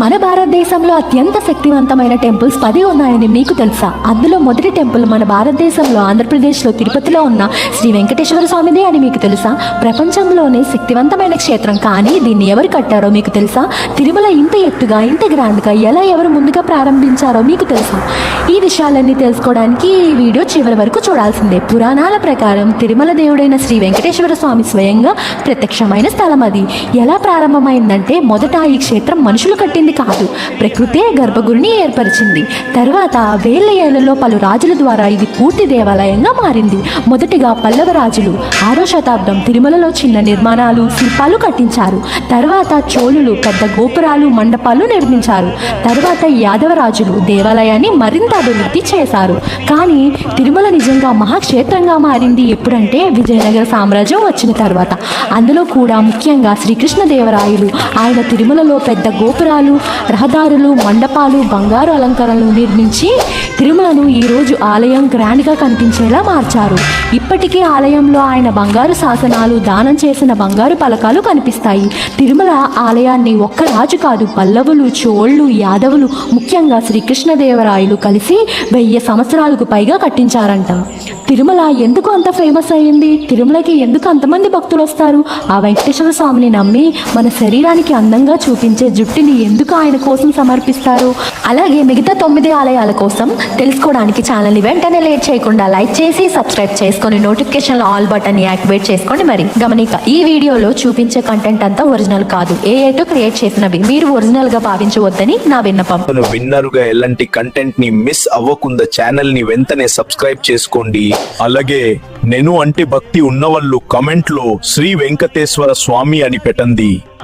మన భారతదేశంలో అత్యంత శక్తివంతమైన టెంపుల్స్ పది ఉన్నాయని మీకు తెలుసా? అందులో మొదటి టెంపుల్ మన భారతదేశంలో ఆంధ్రప్రదేశ్లో తిరుపతిలో ఉన్న శ్రీ వెంకటేశ్వర స్వామిదే అని మీకు తెలుసా? ప్రపంచంలోనే శక్తివంతమైన క్షేత్రం కానీ దీన్ని ఎవరు కట్టారో మీకు తెలుసా? తిరుమల ఇంత ఎత్తుగా ఇంత గ్రాండ్గా ఎలా ఎవరు ముందుగా ప్రారంభించారో మీకు తెలుసా? ఈ విషయాలన్నీ తెలుసుకోవడానికి ఈ వీడియో చివరి వరకు చూడాల్సిందే. పురాణాల ప్రకారం తిరుమల దేవుడైన శ్రీ వెంకటేశ్వర స్వామి స్వయంగా ప్రత్యక్షమైన స్థలం అది. ఎలా ప్రారంభమైందంటే మొదట ఈ క్షేత్రం మనుషులు కట్టింది కాదు. ప్రకృతే గర్భగుడిని ఏర్పరిచింది. తర్వాత వేల ఏళ్ళలో పలు రాజుల ద్వారా ఇది పూర్తి దేవాలయంగా మారింది. మొదటిగా పల్లవ రాజులు ఆరో శతాబ్దం తిరుమలలో చిన్న నిర్మాణాలు శిల్పాలు కట్టించారు. తర్వాత చోళులు పెద్ద గోపురాలు మండపాలు నిర్మించారు. తర్వాత యాదవ రాజులు దేవాలయాన్ని మరింత అభివృద్ధి చేశారు. కానీ తిరుమల నిజంగా మహాక్షేత్రంగా మారింది ఎప్పుడంటే విజయనగర సామ్రాజ్యం వచ్చిన తర్వాత. అందులో కూడా ముఖ్యంగా శ్రీకృష్ణదేవరాయలు ఆయన తిరుమలలో పెద్ద గోపురాలు రహదారులు మండపాలు బంగారు అలంకరణలు నిర్మించి తిరుమలను ఈరోజు ఆలయం గ్రాండ్గా కనిపించేలా మార్చారు. ఇప్పటికీ ఆలయంలో ఆయన బంగారు శాసనాలు దానం చేసిన బంగారు పలకాలు కనిపిస్తాయి. తిరుమల ఆలయాన్ని ఒక్క రాజు కాదు పల్లవులు చోళ్ళు యాదవులు ముఖ్యంగా శ్రీకృష్ణదేవరాయలు కలిసి వెయ్యి సంవత్సరాలకు పైగా కట్టించారంట. తిరుమల ఎందుకు అంత ఫేమస్ అయ్యింది? తిరుమలకి ఎందుకు అంతమంది భక్తులు వస్తారు? ఆ వెంకటేశ్వర స్వామిని నమ్మి మన శరీరానికి అందంగా చూపించే జుట్టుని ఎందుకు ఆయన కోసం సమర్పిస్తారు? అలాగే మిగతా తొమ్మిది ఆలయాల కోసం తెలుసుకోవడానికి ఛానల్ని వెంటనే లేట్ చేయకుండా లైక్ చేసి సబ్స్క్రైబ్ చేసుకొని నోటిఫికేషన్ ఆల్ బటన్ యాక్టివేట్ చేసుకోండి మరి. గమనిక ఈ వీడియోలో చూపించే కంటెంట్ అంతా ఒరిజినల్ కాదు. ఏ ఏటో క్రియేట్ చేసినవి మీరు ఒరిజినల్గా భావించవద్దని నా విన్నపం. విన్నరుగా ఎలాంటి కంటెంట్ని మిస్ అవ్వకుండా ఛానల్ని వెంటనే సబ్స్క్రైబ్ చేసుకోండి. అలాగే నేను అంటే భక్తి ఉన్నవాళ్ళు కమెంట్లో శ్రీ వెంకటేశ్వర స్వామి అని పెట్టండి.